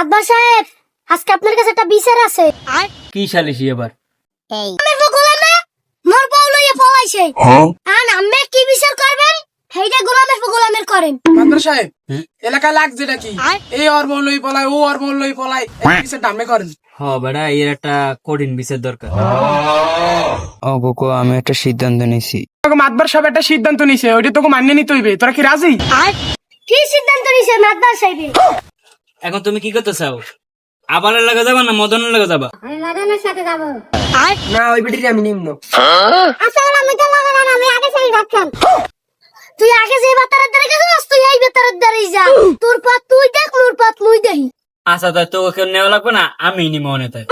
মাদবা সাহেব আজকে আপনার কাছে একটা বিচার আছে। কি সালিশি এবার? আমি গোলামে মোর বউ লইয়া পলাইছে। আর আমি কি বিচার করবেন? সেইটা গোলামের গোলামের করেন। মাদ্রাস সাহেব এলাকায় লাগছে নাকি এই ওর বললই পলাই ও ওর বললই পলাই কিছু দামে করেন। হ বেড়া এর একটা কঠিন বিচার দরকার। ও কোকো আমি একটা সিদ্ধান্ত নিছি। তোকে মাতবার সব একটা সিদ্ধান্ত নিছে ওইটা তোকে মানিয়ে নিতে হইবে। তোরা কি রাজি? কি সিদ্ধান্ত নিছে মাদবা সাহেব এখন তুমি কি করতে চাও? আবালের লাগে যাবা না মদনের লাগে যাবা? আমি মাদানের সাথে যাব। না ওই বেটির আমি নিম্ন আচ্ছা আগে সেই তুই আগে যে বাতারের দ্বারা গেছিস তুই এই বাতারের দ্বারাই যা। তোর পথ তুই দেখ মোর পথ মুই দেখি। আচ্ছা তাই তো কেউ নেওয়া লাগবে না আমি নিমো অনে তাই